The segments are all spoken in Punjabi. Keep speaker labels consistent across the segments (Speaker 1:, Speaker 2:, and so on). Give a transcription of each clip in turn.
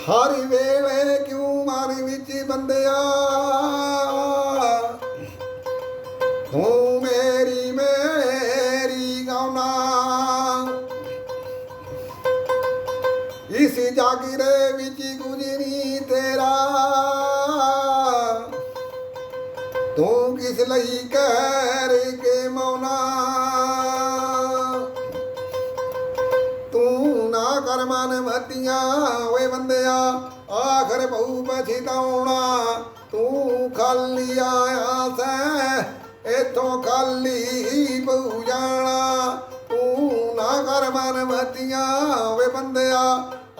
Speaker 1: ਹਰ ਵੇਲੇ ਕਿਉਂ ਮਾਰੀ ਵਿੱਚ ਬੰਦਿਆ? ਤੂੰ ਮੇਰੀ ਮੇਰੀ ਗਾਉਣਾ। ਇਸ ਜਾਗਰੇ ਵਿੱਚ ਗੁਜਰੀ ਤੇਰਾ। ਤੂੰ ਕਿਸ ਲਈ ਕਹਿ ਕੇ ਮੌਨਾ ਤੂੰ ਨਾ ਕਰ ਮਨ ਮਤੀਆਂ ਓਏ ਬੰਦਿਆ, ਆਖਰ ਬਹੁ ਪਛਤਾਉਣਾ, ਤੂੰ ਖਾਲੀ ਆਇਆ ਸੈਂ, ਇਥੋਂ ਖਾਲੀ ਬਹੁ ਜਾਣਾ। ਤੂੰ ਨਾ ਕਰ ਮਨ ਮਤੀਆਂ ਓਏ ਬੰਦਿਆ,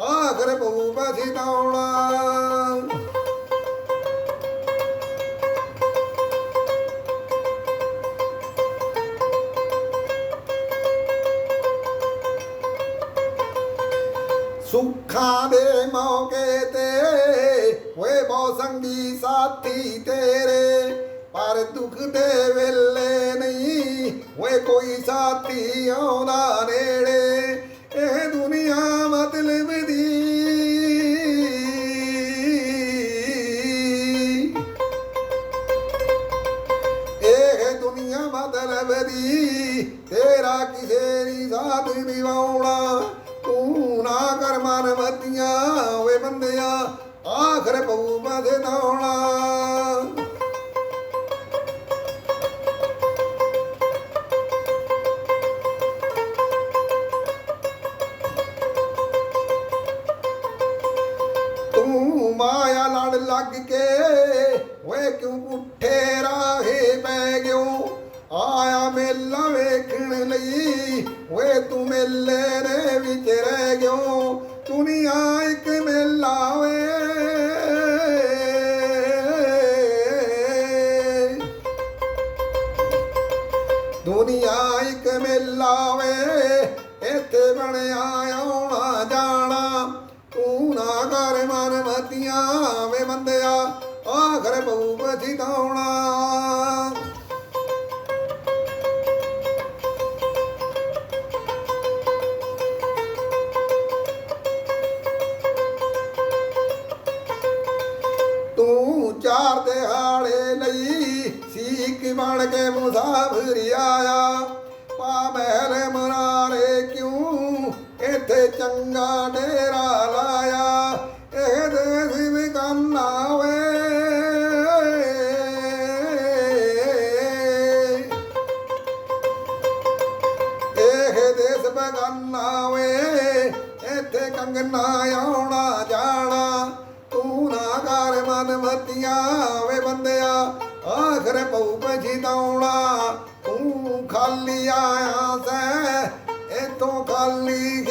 Speaker 1: ਆਖਰ ਬਹੁ ਪਛਤਾਉਣਾ। ਸੁੱਖਾਂ ਦੇ ਮੌਕੇ ਤੇ ਓਏ ਬਹੁ ਸੰਗੀ ਸਾਥੀ ਤੇਰੇ। ਪਰ ਦੁੱਖ ਦੇ ਵੇਲੇ ਨਹੀਂ ਓਏ ਕੋਈ ਸਾਥੀ ਆਉਂਦਾ ਨੇੜੇ। ਇਹ ਦੁਨੀਆ ਮਤਲਬ ਦੀ ਇਹ ਦੁਨੀਆ ਮਤਲਬ ਦੀ ਤੇਰਾ ਕਿਸੇ ਦੀ ਸਾਥ ਨਿਭਾਉਣਾ ਤੂੰ ਨਾ ਕਰ ਮਨ ਮਤੀਆਂ ਓਏ ਬੰਦਿਆ, ਆਖਰ ਪਊ ਬਧਦਾਉਣਾ ਤੂੰ ਮਾਇਆ ਲੜ ਲੱਗ ਕੇ, ਓਏ ਕਿਉਂ ਪੁੱਠੇ ਰਾਹੇ ਪੈ ਗਿਓ? ਆਇਆ ਮੇਲਾ ਵੇਖਣ ਲਈ, ਓਏ ਤੂੰ ਮੇਲੇ ਦੇ ਦੁਨੀਆ ਇੱਕ ਮੇਲਾ ਵੇ ਦੁਨੀਆ ਇੱਕ ਮੇਲਾ ਵੇ ਇੱਥੇ ਬਣਿਆ ਆਉਣਾ ਜਾਣਾ। ਤੂੰ ਨਾ ਕਰ ਮਨ ਮਤੀਆਂ ਵੇ ਬੰਦਿਆ। ਆਖਰ ਬਹੁ ਪਛਤਾਉਣਾ ਤੂੰ ਚਾਰ ਦਿਹਾੜੇ ਲਈ ਸੀਕ ਬਣ ਕੇ ਮੁਸਾਫਰੀ ਆਇਆ। ਪਾ ਮਹਿਲ ਮਨਾਰੇ ਕਿਉਂ ਇੱਥੇ ਚੰਗਾ ਡੇਰਾ ਲਾਇਆ? ਇਹ ਦੇਸ ਵਿਕਾਨਾ ਵੇ ਇਹ ਦੇਸ ਬਗਾਨਾ ਵੇ ਇੱਥੇ ਕੰਗਨਾ ਆਉਣਾ ਜਾਣਾ। ਵਿਚਾਰ ਮਨ ਮਤੀਆਂ ਵੇ ਬੰਦਿਆ ਆਖਰ ਪਉ ਪਛਤਾਉਣਾ ਤੂੰ ਖਾਲੀ ਆਇਆ ਸੈ ਇਤੋਂ ਖਾਲੀ